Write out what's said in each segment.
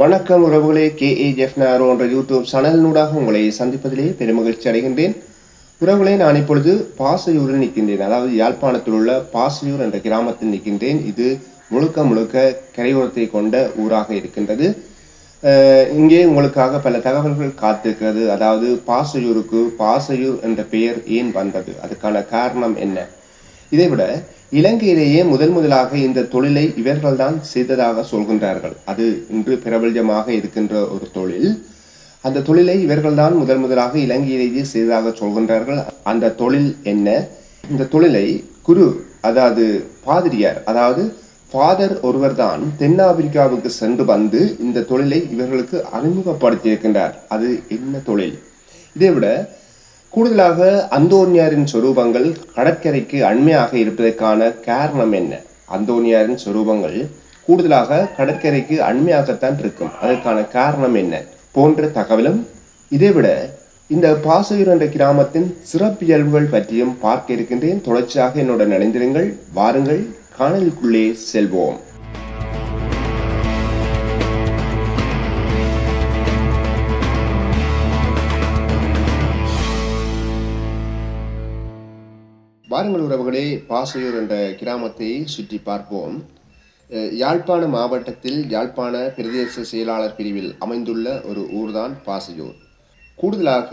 வணக்கம் உறவுகளே K. A. Jeff நாரோ என்ற யூடியூப் சேனலினூடாக உங்களை சந்திப்பதிலே பெருமகிழ்ச்சி அடைகின்றேன். உறவுகளே நான் இப்பொழுது பாசையூரில் நிற்கின்றேன். அதாவது யாழ்ப்பாணத்தில் உள்ள பாசையூர் என்ற கிராமத்தில் நிற்கின்றேன். இது முழுக்க முழுக்க கரையோரத்தை கொண்ட ஊராக இருக்கின்றது. இங்கே உங்களுக்காக பல தகவல்கள் காத்திருக்கிறது. அதாவது பாசையூருக்கு பாசையூர் என்ற பெயர் ஏன் வந்தது? அதுக்கான காரணம் என்ன? இதைவிட இலங்கையிலேயே முதல் முதலாக இந்த தொழிலை இவர்கள்தான் செய்ததாக சொல்கின்றார்கள். அது இன்று பிரபல்யமாக இருக்கின்ற ஒரு தொழில். அந்த தொழிலை இவர்கள்தான் முதல் முதலாக இலங்கையிலேயே செய்ததாக சொல்கின்றார்கள். அந்த தொழில் என்ன? இந்த தொழிலை குரு அதாவது பாதிரியார் அதாவது ஃபாதர் ஒருவர்தான் தென்னாப்பிரிக்காவுக்கு சென்று வந்து இந்த தொழிலை இவர்களுக்கு அறிமுகப்படுத்தியிருக்கின்றார். அது என்ன தொழில்? இதைவிட கூடுதலாக அந்தோனியாரின் சொரூபங்கள் கடற்கரைக்கு அண்மையாக இருப்பதற்கான காரணம் என்ன? அந்தோனியாரின் சொரூபங்கள் கூடுதலாக கடற்கரைக்கு அண்மையாகத்தான் இருக்கும். அதற்கான காரணம் என்ன? போன்ற தகவலும் இதைவிட இந்த பாசையூர் என்ற கிராமத்தின் சிறப்பியல்புகள் பற்றியும் பார்க்க இருக்கின்றேன். தொடர்ச்சியாக என்னுடன் இணைந்திருங்கள். வாருங்கள். காணலுக்குள்ளே செல்வோம். வாருங்கள் உறவுகளே பாசையூர் என்ற கிராமத்தை சுற்றி பார்ப்போம். யாழ்ப்பாண மாவட்டத்தில் யாழ்ப்பாண பிரதேச செயலாளர் பிரிவில் அமைந்துள்ள ஒரு ஊர்தான் பாசையூர். கூடுதலாக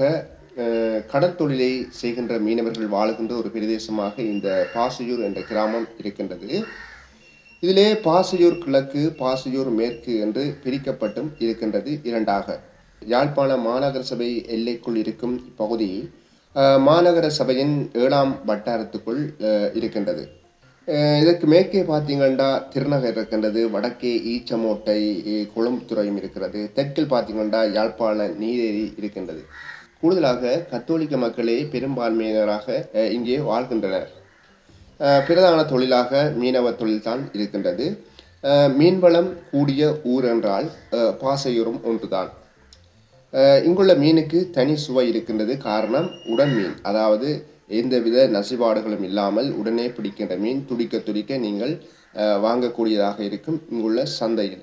அஹ், கடற்தொழிலை செய்கின்ற மீனவர்கள் வாழுகின்ற ஒரு பிரதேசமாக இந்த பாசையூர் என்ற கிராமம் இருக்கின்றது. இதிலே பாசையூர் கிழக்கு பாசையூர் மேற்கு என்று பிரிக்கப்பட்டும் இருக்கின்றது இரண்டாக. யாழ்ப்பாண மாநகர சபை எல்லைக்குள் இருக்கும் இப்பகுதி மாநகர சபையின் ஏழாம் வட்டாரத்துக்குள் இருக்கின்றது. இதற்கு மேற்கே பார்த்தீங்கன்னா திருநகர் இருக்கின்றது வடக்கே ஈச்சமோட்டை கொழும்புத்துறையும் இருக்கிறது. தெற்கில் பார்த்தீங்கன்னா யாழ்ப்பாண நீரேரி இருக்கின்றது. கூடுதலாக கத்தோலிக்க மக்களே பெரும்பான்மையினராக இங்கே வாழ்கின்றனர். பிரதான தொழிலாக மீனவ தொழில்தான் இருக்கின்றது. மீன்வளம் கூடிய ஊர் என்றால் பாசையூரும் ஒன்றுதான். இங்குள்ள மீனுக்கு தனி சுவை இருக்கின்றது காரணம் உடன் மீன். அதாவது எந்தவித நசிபாடுகளும் இல்லாமல் உடனே பிடிக்கின்ற மீன் துடிக்க துடிக்க நீங்கள் அஹ் வாங்கக்கூடியதாக இருக்கும் இங்குள்ள சந்தையில்.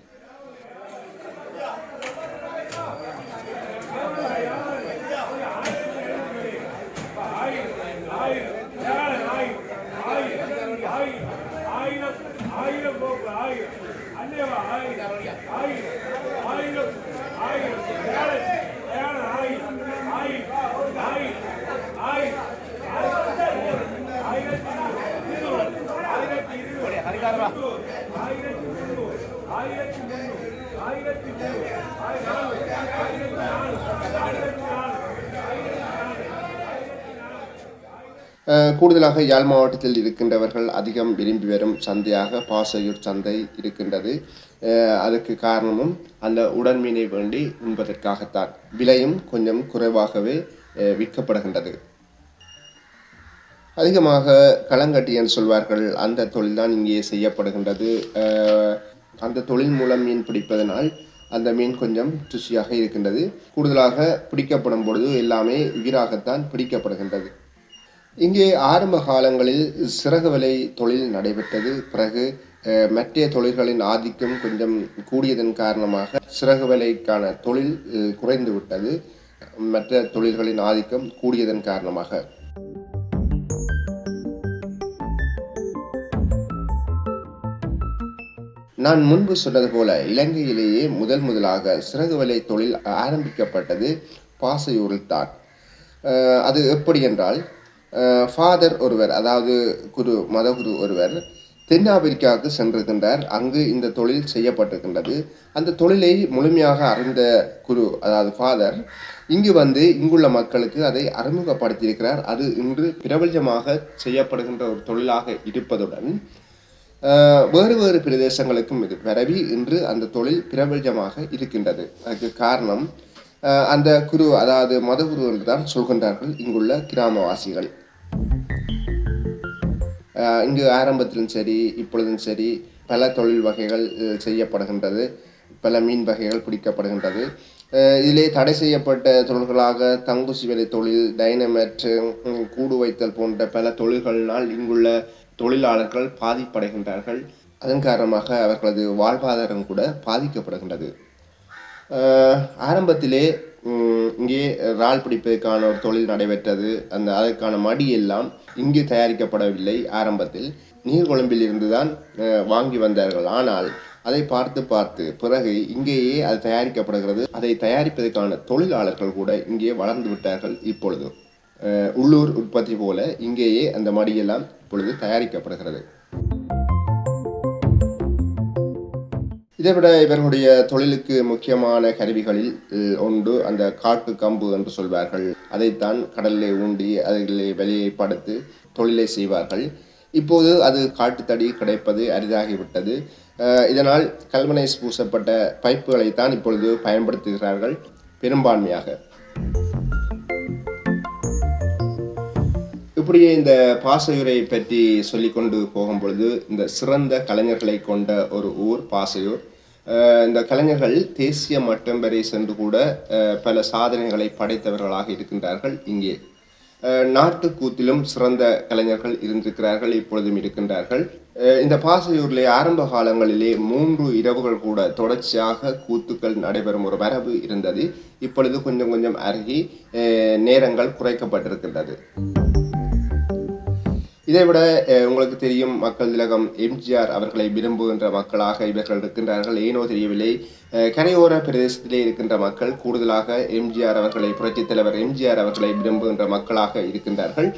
அஹ் கூடுதலாக யாழ் மாவட்டத்தில் இருக்கின்றவர்கள் அதிகம் விரும்பி வரும் சந்தையாக பாசையூர் சந்தை இருக்கின்றது. அஹ் அதுக்கு காரணமும் அந்த உடன்மீனை வேண்டி உண்பதற்காகத்தான். விலையும் கொஞ்சம் குறைவாகவே அஹ் விற்கப்படுகின்றது. அதிகமாக களங்கட்டி என்று சொல்வார்கள். அந்த தொழில்தான் இங்கே செய்யப்படுகின்றது. அந்த தொழில் மூலம் மீன் பிடிப்பதனால் அந்த மீன் கொஞ்சம் ருசியாக இருக்கின்றது. கூடுதலாக பிடிக்கப்படும் பொழுது எல்லாமே உயிராகத்தான் பிடிக்கப்படுகின்றது. இங்கே ஆரம்ப காலங்களில் சிறகு வலை தொழில் நடைபெற்றது. பிறகு மற்ற தொழில்களின் ஆதிக்கம் கொஞ்சம் கூடியதன் காரணமாக சிறகு வலைக்கான தொழில் குறைந்துவிட்டது. குறைந்து விட்டது மற்ற தொழில்களின் ஆதிக்கம் கூடியதன் காரணமாக. நான் முன்பு சொன்னது போல இலங்கையிலேயே முதல் முதலாக சிறகு வலை தொழில் ஆரம்பிக்கப்பட்டது பாசையூரில் தான். அது எப்படி என்றால் ஃபாதர் ஒருவர் அதாவது குரு மதகுரு ஒருவர் தென்னாப்பிரிக்காவுக்கு சென்றிருக்கின்றார். அங்கு இந்த தொழில் செய்யப்பட்டிருக்கின்றது. அந்த தொழிலை முழுமையாக அறிந்த குரு அதாவது ஃபாதர் இங்கு வந்து இங்குள்ள மக்களுக்கு அதை அறிமுகப்படுத்தியிருக்கிறார். அது இன்று பிரபல்யமாக செய்யப்படுகின்ற ஒரு தொழிலாக இருப்பதுடன் வேறு வேறு பிரதேசங்களுக்கும் இது பரவி இன்று அந்த தொழில் பிரபலமாக இருக்கின்றது. அதுக்கு காரணம் அந்த குரு அதாவது மதகுரு என்று தான் சொல்கின்றார்கள் இங்குள்ள கிராமவாசிகள். இங்கு ஆரம்பத்திலும் சரி இப்பொழுதும் சரி பல தொழில் வகைகள் செய்யப்படுகின்றது. பல மீன் வகைகள் பிடிக்கப்படுகின்றது. இதிலே தடை செய்யப்பட்ட தொழில்களாக தங்குசி வேலை தொழில் டைனமேட் கூடு வைத்தல் போன்ற பல தொழில்களினால் இங்குள்ள தொழிலாளர்கள் பாதிப்படைகின்றார்கள். அதன் காரணமாக அவர்களது வாழ்வாதாரம் கூட பாதிக்கப்படுகின்றது. ஆரம்பத்திலே இங்கே இறால் பிடிப்பதற்கான ஒரு தொழில் நடைபெற்றது. அந்த அதற்கான மடி எல்லாம் இங்கு தயாரிக்கப்படவில்லை ஆரம்பத்தில். நீர்கொழும்பில் இருந்து தான் வாங்கி வந்தார்கள். ஆனால் அதை பார்த்து பார்த்து பிறகு இங்கேயே அது தயாரிக்கப்படுகிறது. அதை தயாரிப்பதற்கான தொழிலாளர்கள் கூட இங்கே வளர்ந்து விட்டார்கள் இப்பொழுது. உள்ளூர் உற்பத்தி போல இங்கேயே அந்த மடியெல்லாம் இப்பொழுது தயாரிக்கப்படுகிறது. இதைவிட இவர்களுடைய தொழிலுக்கு முக்கியமான கருவிகளில் ஒன்று அந்த காட்டு கம்பு என்று சொல்வார்கள். அதைத்தான் கடலிலே ஊண்டி அதிலே வெளியே படுத்து தொழிலை செய்வார்கள். இப்போது அது காட்டுத்தடி கிடைப்பது அரிதாகிவிட்டது. இதனால் கல்மனைஸ் பூசப்பட்ட பைப்புகளைத்தான் இப்பொழுது பயன்படுத்துகிறார்கள் பெரும்பான்மையாக. இப்படியே இந்த பாசையூரை பற்றி சொல்லிக்கொண்டு போகும் பொழுது இந்த சிறந்த கலைஞர்களை கொண்ட ஒரு ஊர் பாசையூர். இந்த கலைஞர்கள் தேசிய மட்டம் வரை சென்று கூட பல சாதனைகளை படைத்தவர்களாக இருக்கின்றார்கள். இங்கே நாட்டு கூத்திலும் சிறந்த கலைஞர்கள் இருந்திருக்கிறார்கள் இப்பொழுதும் இருக்கின்றார்கள். இந்த பாசையூரிலே ஆரம்ப காலங்களிலே மூன்று இரவுகள் கூட தொடர்ச்சியாக கூத்துக்கள் நடைபெறும் ஒரு மரபு இருந்தது. இப்பொழுது கொஞ்சம் கொஞ்சம் அருகி நேரங்கள் குறைக்கப்பட்டிருக்கின்றது. இதைவிட விட உங்களுக்கு தெரியும் மக்கள் திலகம் எம்ஜிஆர் அவர்களை விரும்புகின்ற மக்களாக இவர்கள் இருக்கின்றார்கள். ஏனோ தெரியவில்லை. கரையோர பிரதேசத்திலே இருக்கின்ற மக்கள் கூடுதலாக எம்ஜிஆர் அவர்களை புரட்சித் தலைவர் எம்ஜிஆர் அவர்களை விரும்புகின்ற மக்களாக இருக்கின்றார்கள்.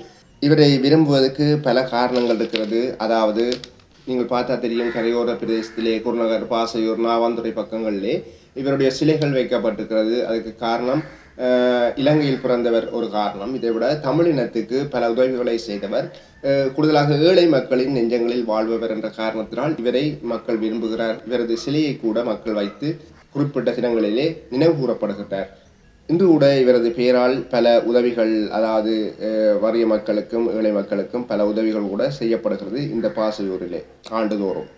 இவரை விரும்புவதற்கு பல காரணங்கள் இருக்கிறது. அதாவது நீங்கள் பார்த்தா தெரியும் கரையோர பிரதேசத்திலே குருநகர் பாசையூர் நாவாந்துறை பக்கங்களிலே இவருடைய சிலைகள் வைக்கப்பட்டிருக்கிறது. அதுக்கு காரணம் இலங்கையில் பிறந்தவர் ஒரு காரணம். இதைவிட தமிழினத்துக்கு பல உதவிகளை செய்தவர் அஹ், கூடுதலாக ஏழை மக்களின் நெஞ்சங்களில் வாழ்பவர் என்ற காரணத்தினால் இவரை மக்கள் விரும்புகிறார். இவரது சிலையை கூட மக்கள் வைத்து குறிப்பிட்ட தினங்களிலே நினைவு கூறப்படுகிறார் இன்று கூட இவரது பெயரால் பல உதவிகள் அதாவது அஹ், வறிய மக்களுக்கும் ஏழை மக்களுக்கும் பல உதவிகள் கூட செய்யப்படுகிறது இந்த பாசையூரிலே ஆண்டுதோறும்.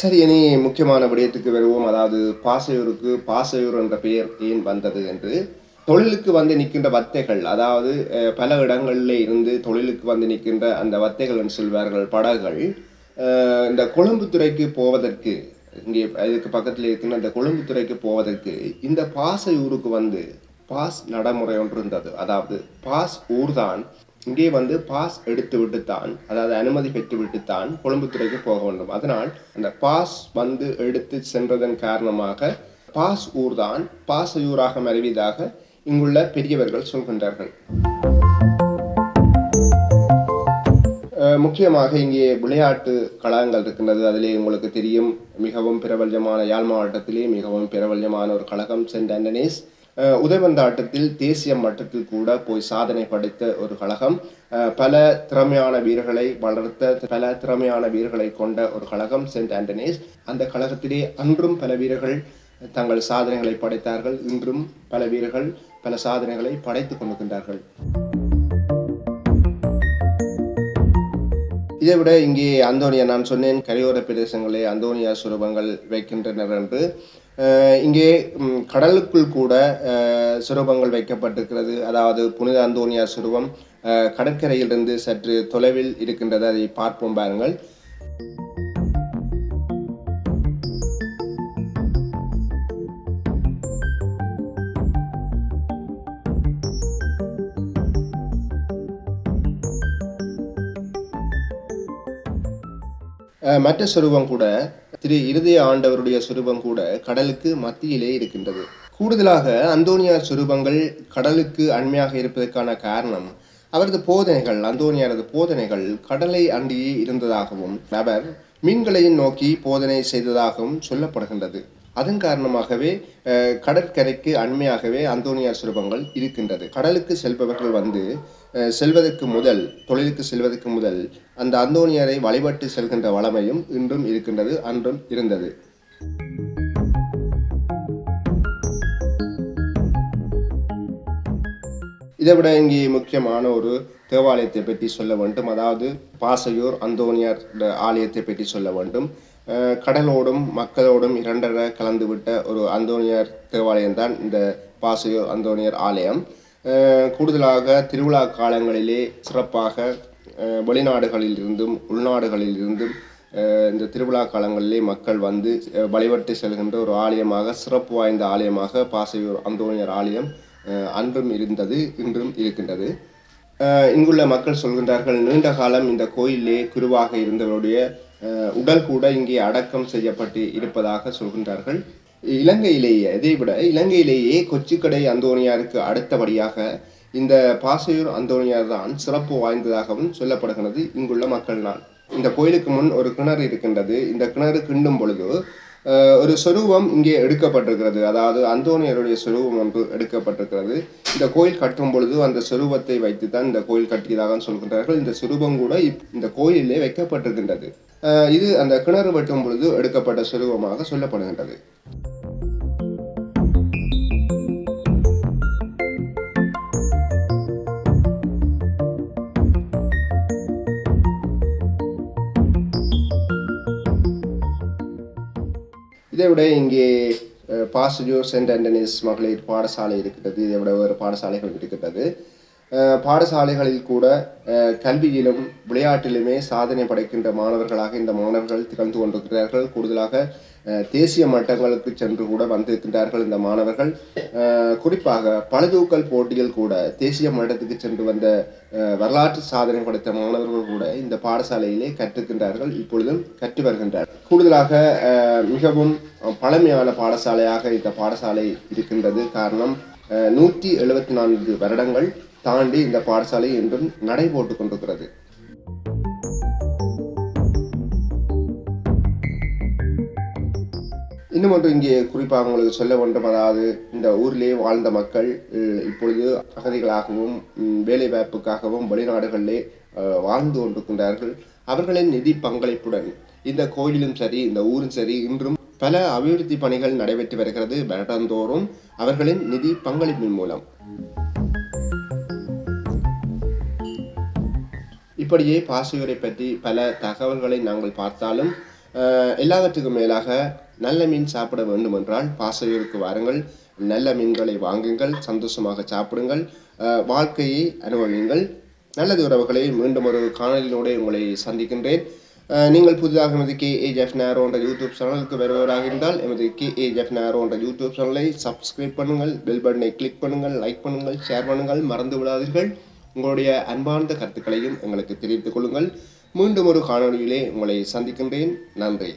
சரி இனி முக்கியமான விடயத்துக்கு வருவோம். அதாவது பாசையூருக்கு பாசையூர் என்ற பெயர் ஏன் வந்தது என்று. தொழிலுக்கு வந்து நிற்கின்ற வத்தைகள் அதாவது பல இடங்களில் இருந்து தொழிலுக்கு வந்து நிற்கின்ற அந்த வத்தைகள் என்று சொல்வார்கள் படகுகள். இந்த கொழும்புத்துறைக்கு போவதற்கு இங்கே இதுக்கு பக்கத்தில் இருக்கின்ற இந்த கொழும்புத்துறைக்கு போவதற்கு இந்த பாசையூருக்கு வந்து பாஸ் நடைமுறை ஒன்று இருந்தது. அதாவது பாஸ் ஊர் தான் இங்கே வந்து பாஸ் எடுத்து விட்டுத்தான் அதாவது அனுமதி பெற்று விட்டுத்தான் கொழும்புத்துறைக்கு போக வேண்டும். அதனால் அந்த பாஸ் வந்து எடுத்து சென்றதன் காரணமாக பாஸ் ஊர்தான் பாசையூராக மறைவதாக இங்குள்ள பெரியவர்கள் சொல்கின்றார்கள். முக்கியமாக இங்கே விளையாட்டு கழகங்கள் இருக்கின்றது. அதிலே உங்களுக்கு தெரியும் மிகவும் பிரபல்யமான யாழ் மாவட்டத்திலே மிகவும் பிரபல்யமான ஒரு கழகம் சென்ட் ஆண்டனீஸ். உதயவந்தாட்டத்தில் தேசிய மட்டத்தில் கூட போய் சாதனை படைத்த ஒரு கழகம். அஹ் பல திறமையான வீரர்களை வளர்த்த பல திறமையான வீரர்களை கொண்ட ஒரு கழகம் சென்ட் ஆண்டனீஸ் அந்த கழகத்திலே அன்றும் பல வீரர்கள் தங்கள் சாதனைகளை படைத்தார்கள். இன்றும் பல வீரர்கள் பல சாதனைகளை படைத்துக் கொண்டிருக்கின்றார்கள். இதை விட இங்கே அந்தோனியா நான் சொன்னேன். கரையோர பிரதேசங்களே அந்தோனியா சுரபங்கள் வைக்கின்றனர் என்று. இங்கே கடலுக்குள் கூட அஹ், சுரூபங்கள் வைக்கப்பட்டிருக்கிறது. அதாவது புனித அந்தோனியா சுரூபம் கடற்கரையிலிருந்து சற்று தொலைவில் இருக்கின்றது. அதை பார்ப்போம் பாருங்கள். மற்ற சுரூபம் கூட திரு இருதய ஆண்டவருடைய சுரூபம் கூட கடலுக்கு மத்தியிலே இருக்கின்றது. கூடுதலாக அந்தோனியார் சுரூபங்கள் கடலுக்கு அண்மையாக இருப்பதற்கான காரணம் அவரது போதனைகள் அந்தோனியாரது போதனைகள் கடலை அண்டியே இருந்ததாகவும் அவர் மீன்களையும் நோக்கி போதனை செய்ததாகவும் சொல்லப்படுகின்றது. அதன் காரணமாகவே கடற்கரைக்கு அண்மையாகவே அந்தோனியார் சுரபங்கள் இருக்கின்றது. கடலுக்கு செல்பவர்கள் வந்து அஹ், செல்வதற்கு முதல் தொழிலுக்கு செல்வதற்கு முதல் அந்த அந்தோனியரை வழிபட்டு செல்கின்ற வளமையும் இன்றும் இருக்கின்றது அன்றும் இருந்தது. இதை விட இங்கே முக்கியமான ஒரு தேவாலயத்தை பற்றி சொல்ல வேண்டும். அதாவது பாசையூர் அந்தோனியார் ஆலயத்தை பற்றி சொல்ல வேண்டும். கடலோடும் மக்களோடும் இரண்டர கலந்துவிட்ட ஒரு அந்தோனியார் தேவாலயம் தான் இந்த பாசையூர் அந்தோனியார் ஆலயம். கூடுதலாக திருவிழா காலங்களிலே சிறப்பாக வெளிநாடுகளில் இருந்தும் உள்நாடுகளில் இருந்தும் இந்த திருவிழா காலங்களிலே மக்கள் வந்து வழிபட்டு செல்கின்ற ஒரு ஆலயமாக சிறப்பு வாய்ந்த ஆலயமாக பாசையூர் அந்தோனியர் ஆலயம் அன்றும் இருந்தது இன்றும் இருக்கின்றது. இங்குள்ள மக்கள் சொல்கின்றார்கள் நீண்ட காலம் இந்த கோயிலே குருவாக இருந்தவருடைய உடல் கூட இங்கே அடக்கம் செய்யப்பட்டு இருப்பதாக சொல்கின்றார்கள். இலங்கையிலேயே இதை விட இலங்கையிலேயே கொச்சிக்கடை அந்தோனியாருக்கு அடுத்தபடியாக இந்த பாசையூர் அந்தோனியார் தான் சிறப்பு வாய்ந்ததாகவும் சொல்லப்படுகிறது இங்குள்ள மக்கள் நான் இந்த கோயிலுக்கு முன் ஒரு கிணறு இருக்கின்றது. இந்த கிணறு கிண்டும் பொழுது ஒரு சொரூபம் இங்கே எடுக்கப்பட்டிருக்கிறது. அதாவது அந்தோனியருடைய சொரூபம் ஒன்று எடுக்கப்பட்டிருக்கிறது. இந்த கோயில் கட்டும் பொழுது அந்த சொரூபத்தை வைத்து தான் இந்த கோயில் கட்டியதாக சொல்கின்றார்கள். இந்த சொரூபம் கூட இப்- இந்த கோயிலே வைக்கப்பட்டிருக்கின்றது. இது அந்த கிணறு வெட்டும் பொழுது எடுக்கப்பட்ட சிறுவமாக சொல்லப்படுகின்றது. இதை விட இங்கே பாசிட்டிவ் சென்ட் ஆண்டனிஸ் மகளிர் பாடசாலை இருக்கிறது இதை விட வேறு பாடசாலைகள் இருக்கிறது பாடசாலைகளில் கூட கல்வியிலும் விளையாட்டிலுமே சாதனை படைக்கின்ற மாணவர்களாக இந்த மாணவர்கள் திகழ்ந்து கொண்டிருக்கிறார்கள். கூடுதலாக தேசிய மட்டங்களுக்கு சென்று கூட வந்திருக்கின்றார்கள் இந்த மாணவர்கள். குறிப்பாக பழுதூக்கல் போட்டியில் கூட தேசிய மட்டத்துக்கு சென்று வந்த வரலாற்று சாதனை படைத்த மாணவர்கள் கூட இந்த பாடசாலையிலே கற்றுக்கின்றார்கள் இப்பொழுதும் கற்று வருகின்றார்கள் கூடுதலாக மிகவும் பழமையான பாடசாலையாக இந்த பாடசாலை இருக்கின்றது. காரணம் நூற்றி எழுபத்தி நான்கு வருடங்கள் தாண்டி இந்த பாடசாலை இன்றும் நடைபோட்டு கொண்டிருக்கிறது. இன்னும் ஒன்று இங்கே குறிப்பாக உங்களுக்கு சொல்ல வேண்டும். அதாவது இந்த ஊரிலே வாழ்ந்த மக்கள் இப்பொழுது அகதிகளாகவும் வேலைவாய்ப்புக்காகவும் வெளிநாடுகளிலே வாழ்ந்து கொண்டிருக்கின்றார்கள். அவர்களின் நிதி பங்களிப்புடன் இந்த கோயிலும் சரி இந்த ஊரும் சரி இன்றும் பல அபிவிருத்தி பணிகள் நடைபெற்று வருகிறது. வருடந்தோறும் அவர்களின் நிதி பங்களிப்பின் மூலம். இப்படியே பாசியூரை பற்றி பல தகவல்களை நாங்கள் பார்த்தாலும் எல்லாவற்றுக்கும் மேலாக நல்ல மீன் சாப்பிட வேண்டுமென்றால் பாசையூருக்கு வாருங்கள். நல்ல மீன்களை வாங்குங்கள் சந்தோஷமாக சாப்பிடுங்கள் வாழ்க்கையை அனுபவியுங்கள். நல்லது உறவுகளை மீண்டும் ஒரு காணொலியினோடு உங்களை சந்திக்கின்றேன். நீங்கள் புதிதாக எமது கே ஏ ஜெஃப் நேரோ என்ற யூடியூப் சேனலுக்கு வருபவராக இருந்தால் எமது கே ஏ ஜெஃப் நேரோ என்ற யூடியூப் சேனலை சப்ஸ்கிரைப் பண்ணுங்கள் பெல் பட்டனை கிளிக் பண்ணுங்கள் லைக் பண்ணுங்கள் ஷேர் பண்ணுங்கள் மறந்து விடாதீர்கள். உங்களுடைய அன்பார்ந்த கருத்துக்களையும் எங்களுக்கு தெரிவித்துக் கொள்ளுங்கள். மீண்டும் ஒரு காணொலியிலே உங்களை சந்திக்கின்றேன். நன்றி.